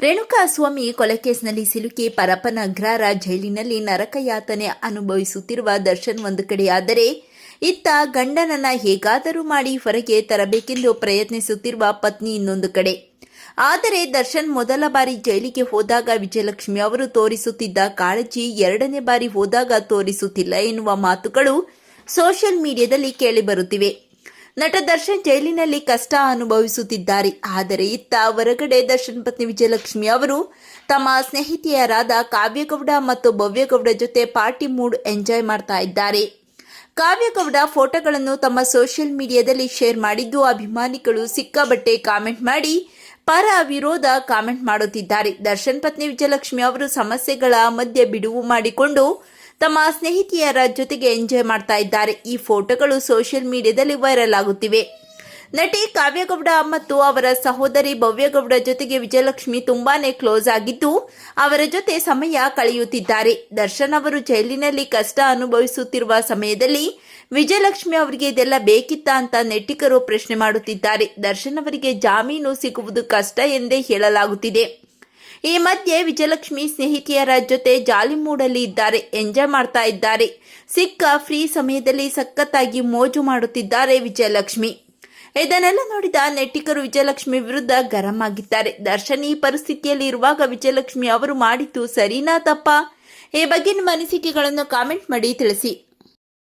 ರೇಣುಕಾಸ್ವಾಮಿ ಕೊಲೆ ಕೇಸ್ನಲ್ಲಿ ಸಿಲುಕಿ ಪರಪ್ಪನ ಅಗ್ರಾರ ಜೈಲಿನಲ್ಲಿ ನರಕಯಾತನೆ ಅನುಭವಿಸುತ್ತಿರುವ ದರ್ಶನ್ ಒಂದು ಕಡೆಯಾದರೆ, ಇತ್ತ ಗಂಡನನ್ನ ಹೇಗಾದರೂ ಮಾಡಿ ಹೊರಗೆ ತರಬೇಕೆಂದು ಪ್ರಯತ್ನಿಸುತ್ತಿರುವ ಪತ್ನಿ ಇನ್ನೊಂದು ಕಡೆ. ಆದರೆ ದರ್ಶನ್ ಮೊದಲ ಬಾರಿ ಜೈಲಿಗೆ ಹೋದಾಗ ವಿಜಯಲಕ್ಷ್ಮಿ ಅವರು ತೋರಿಸುತ್ತಿದ್ದ ಕಾಳಜಿ ಎರಡನೇ ಬಾರಿ ಹೋದಾಗ ತೋರಿಸುತ್ತಿಲ್ಲ ಎನ್ನುವ ಮಾತುಗಳು ಸೋಷಿಯಲ್ ಮೀಡಿಯಾದಲ್ಲಿ ಕೇಳಿಬರುತ್ತಿವೆ ನಟ ದರ್ಶನ್ ಜೈಲಿನಲ್ಲಿ ಕಷ್ಟ ಅನುಭವಿಸುತ್ತಿದ್ದಾರೆ. ಆದರೆ ಇತ್ತ ಹೊರಗಡೆ ದರ್ಶನ್ ಪತ್ನಿ ವಿಜಯಲಕ್ಷ್ಮಿ ಅವರು ತಮ್ಮ ಸ್ನೇಹಿತೆಯರಾದ ಕಾವ್ಯಗೌಡ ಮತ್ತು ಭವ್ಯಗೌಡ ಜೊತೆ ಪಾರ್ಟಿ ಮೂಡ್ ಎಂಜಾಯ್ ಮಾಡ್ತಾ ಇದ್ದಾರೆ. ಕಾವ್ಯಗೌಡ ಫೋಟೋಗಳನ್ನು ತಮ್ಮ ಸೋಷಿಯಲ್ ಮೀಡಿಯಾದಲ್ಲಿ ಶೇರ್ ಮಾಡಿದ್ದು ಅಭಿಮಾನಿಗಳು ಸಿಕ್ಕಾಬಟ್ಟೆ ಕಾಮೆಂಟ್ ಮಾಡಿ ಪರ ವಿರೋಧ ಕಾಮೆಂಟ್ ಮಾಡುತ್ತಿದ್ದಾರೆ. ದರ್ಶನ್ ಪತ್ನಿ ವಿಜಯಲಕ್ಷ್ಮಿ ಅವರು ಸಮಸ್ಯೆಗಳ ಮಧ್ಯೆ ಬಿಡುವು ಮಾಡಿಕೊಂಡು ತಮ್ಮ ಸ್ನೇಹಿತೆಯರ ಜೊತೆಗೆ ಎಂಜಾಯ್ ಮಾಡ್ತಾ ಇದ್ದಾರೆ. ಈ ಫೋಟೋಗಳು ಸೋಷಿಯಲ್ ಮೀಡಿಯಾದಲ್ಲಿ ವೈರಲ್ ಆಗುತ್ತಿವೆ. ನಟಿ ಕಾವ್ಯಗೌಡ ಮತ್ತು ಅವರ ಸಹೋದರಿ ಭವ್ಯಗೌಡ ಜೊತೆಗೆ ವಿಜಯಲಕ್ಷ್ಮಿ ತುಂಬಾನೇ ಕ್ಲೋಸ್ ಆಗಿದ್ದು, ಅವರ ಜೊತೆ ಸಮಯ ಕಳೆಯುತ್ತಿದ್ದಾರೆ. ದರ್ಶನ್ ಅವರು ಜೈಲಿನಲ್ಲಿ ಕಷ್ಟ ಅನುಭವಿಸುತ್ತಿರುವ ಸಮಯದಲ್ಲಿ ವಿಜಯಲಕ್ಷ್ಮಿ ಅವರಿಗೆ ಇದೆಲ್ಲ ಬೇಕಿತ್ತಾ ಅಂತ ನೆಟ್ಟಿಗರು ಪ್ರಶ್ನೆ ಮಾಡುತ್ತಿದ್ದಾರೆ. ದರ್ಶನ್ ಅವರಿಗೆ ಜಾಮೀನು ಸಿಗುವುದು ಕಷ್ಟ ಎಂದೇ ಹೇಳಲಾಗುತ್ತಿದೆ. ಈ ಮಧ್ಯೆ ವಿಜಯಲಕ್ಷ್ಮಿ ಸ್ನೇಹಿತೆಯರ ಜೊತೆ ಜಾಲಿ ಮೂಡಲ್ಲಿ ಇದ್ದಾರೆ, ಎಂಜಾಯ್ ಮಾಡ್ತಾ ಇದ್ದಾರೆ. ಸಿಕ್ಕ ಫ್ರೀ ಸಮಯದಲ್ಲಿ ಸಖತ್ತಾಗಿ ಮೋಜು ಮಾಡುತ್ತಿದ್ದಾರೆ ವಿಜಯಲಕ್ಷ್ಮಿ. ಇದನ್ನೆಲ್ಲ ನೋಡಿದ ನೆಟ್ಟಿಗರು ವಿಜಯಲಕ್ಷ್ಮಿ ವಿರುದ್ಧ ಗರಂ ಆಗಿದ್ದಾರೆ. ದರ್ಶನ್ ಪರಿಸ್ಥಿತಿಯಲ್ಲಿ ಇರುವಾಗ ವಿಜಯಲಕ್ಷ್ಮಿ ಅವರು ಮಾಡಿದ್ದು ಸರಿನಾ ತಪ್ಪಾ? ಈ ಬಗ್ಗೆ ನಿಮ್ಮ ಅನಿಸಿಕೆಗಳನ್ನು ಕಾಮೆಂಟ್ ಮಾಡಿ ತಿಳಿಸಿ.